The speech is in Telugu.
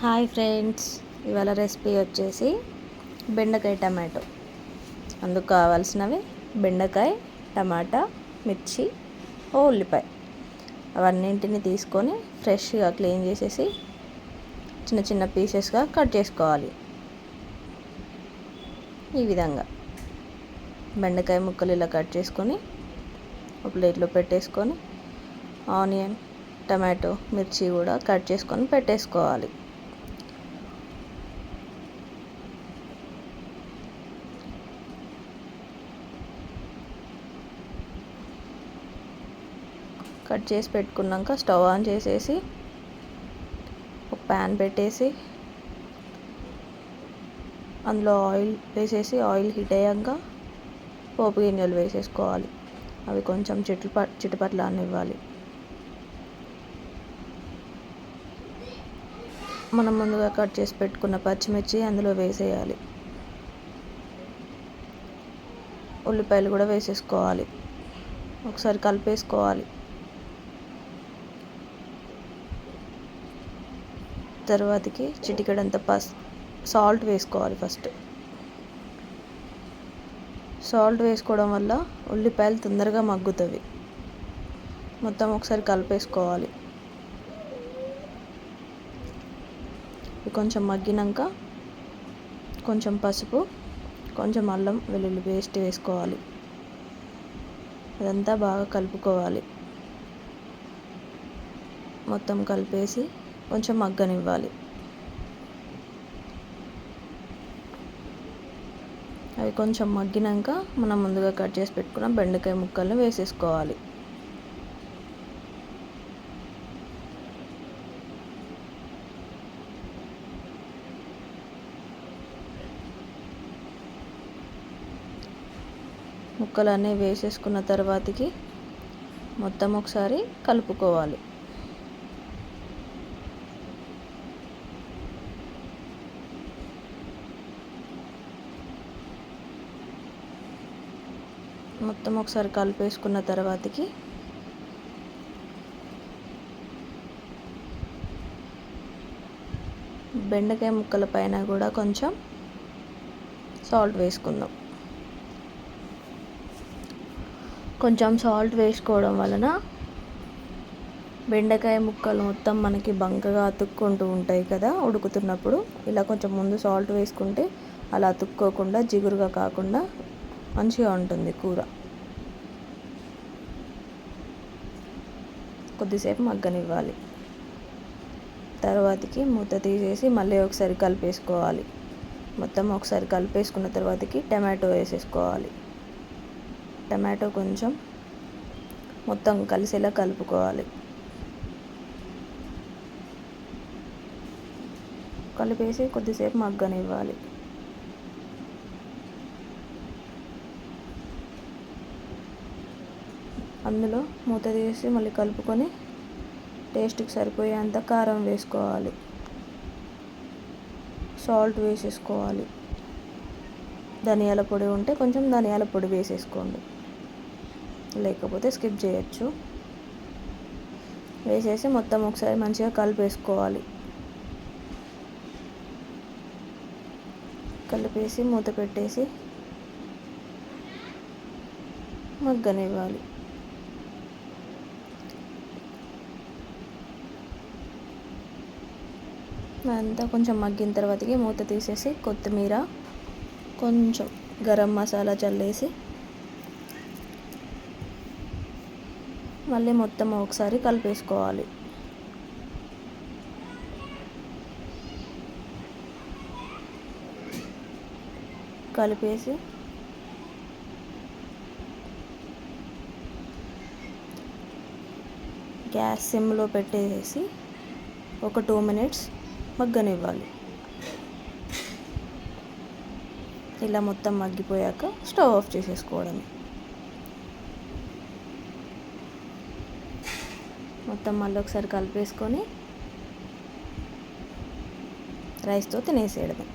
హాయ్ ఫ్రెండ్స్ ఇవాళ రెసిపీ వచ్చేసి బెండకాయ టమాటో. అందుకు కావాల్సినవి బెండకాయ టమాటా మిర్చి ఓ ఉల్లిపాయ. అవన్నింటిని తీసుకొని ఫ్రెష్గా క్లీన్ చేసేసి చిన్న చిన్న పీసెస్గా కట్ చేసుకోవాలి. ఈ విధంగా బెండకాయ ముక్కలు ఇలా కట్ చేసుకొని ఒక ప్లేట్లో పెట్టేసుకొని ఆనియన్ టమాటో మిర్చి కూడా కట్ చేసుకొని పెట్టేసుకోవాలి. కట్ చేసి పెట్టుకున్నాక స్టవ్ ఆన్ చేసేసి ఒక ప్యాన్ పెట్టేసి అందులో ఆయిల్ వేసేసి ఆయిల్ హీట్ అయ్యాక పోపు గింజలు వేసేసుకోవాలి. అవి కొంచెం చిటుప చిటుపట్ల అనివ్వాలి మనం ముందుగా కట్ చేసి పెట్టుకున్న పచ్చిమిర్చి అందులో వేసేయాలి. ఉల్లిపాయలు కూడా వేసేసుకోవాలి. ఒకసారి కలిపేసుకోవాలి. తర్వాతకి చిటికెడంత పస్ సాల్ట్ వేసుకోవాలి ఫస్ట్. సాల్ట్ వేసుకోవడం వల్ల ఉల్లిపాయలు తొందరగా మగ్గుతుంది మొత్తం ఒకసారి కలిపేసుకోవాలి. కొంచెం మగ్గినాక కొంచెం పసుపు కొంచెం అల్లం వెల్లుల్లి పేస్ట్ వేసుకోవాలి. అదంతా బాగా కలుపుకోవాలి. మొత్తం కలిపేసి కొంచెం మగ్గనివ్వాలి. అవి కొంచెం మగ్గినాక మనం ముందుగా కట్ చేసి పెట్టుకున్న బెండకాయ ముక్కల్ని వేసేసుకోవాలి. ముక్కలన్నీ వేసేసుకున్న తర్వాతకి మొత్తం ఒకసారి కలుపుకోవాలి. మొత్తం ఒకసారి కలిపేసుకున్న తర్వాతకి బెండకాయ ముక్కల పైన కూడా కొంచెం సాల్ట్ వేసుకుందాం. కొంచెం సాల్ట్ వేసుకోవడం వలన బెండకాయ ముక్కలు మొత్తం మనకి బంకగా అతుక్కుంటూ ఉంటాయి కదా ఉడుకుతున్నప్పుడు. ఇలా కొంచెం ముందు సాల్ట్ వేసుకుంటే అలా అతుక్కోకుండా జిగురుగా కాకుండా మంచిగా ఉంటుంది కూర. కొద్దిసేపు మగ్గనివ్వాలి. తర్వాతకి మూత తీసేసి మళ్ళీ ఒకసారి కలిపేసుకోవాలి. మొత్తం ఒకసారి కలిపేసుకున్న తర్వాతకి టమాటో వేసేసుకోవాలి. టమాటో కొంచెం మొత్తం కలిసేలా కలుపుకోవాలి. కలిపేసి కొద్దిసేపు మగ్గనివ్వాలి. అందులో మూత తీసి మళ్ళీ కలుపుకొని టేస్ట్కి సరిపోయేంత కారం వేసుకోవాలి. సాల్ట్ వేసేసుకోవాలి. ధనియాల పొడి ఉంటే కొంచెం ధనియాల పొడి వేసేసుకోండి. లేకపోతే స్కిప్ చేయొచ్చు. వేసేసి మొత్తం ఒకసారి మంచిగా కలిపేసుకోవాలి. కలిపేసి మూత పెట్టేసి మగ్గనివ్వాలి. అంతా కొంచెం మగ్గిన తర్వాతకి మూత తీసేసి కొత్తిమీర కొంచెం గరం మసాలా చల్లేసి మళ్ళీ మొత్తం ఒకసారి కలిపేసుకోవాలి. కలిపేసి గ్యాస్ సిమ్లో పెట్టేసి ఒక టూ మినిట్స్ మగ్గనివ్వాలి. ఇలా మొత్తం మగ్గిపోయాక స్టవ్ ఆఫ్ చేసేసుకోవడం మొత్తం మళ్ళీ ఒకసారి కలిపేసుకొని రైస్తో తినేసేయడమే.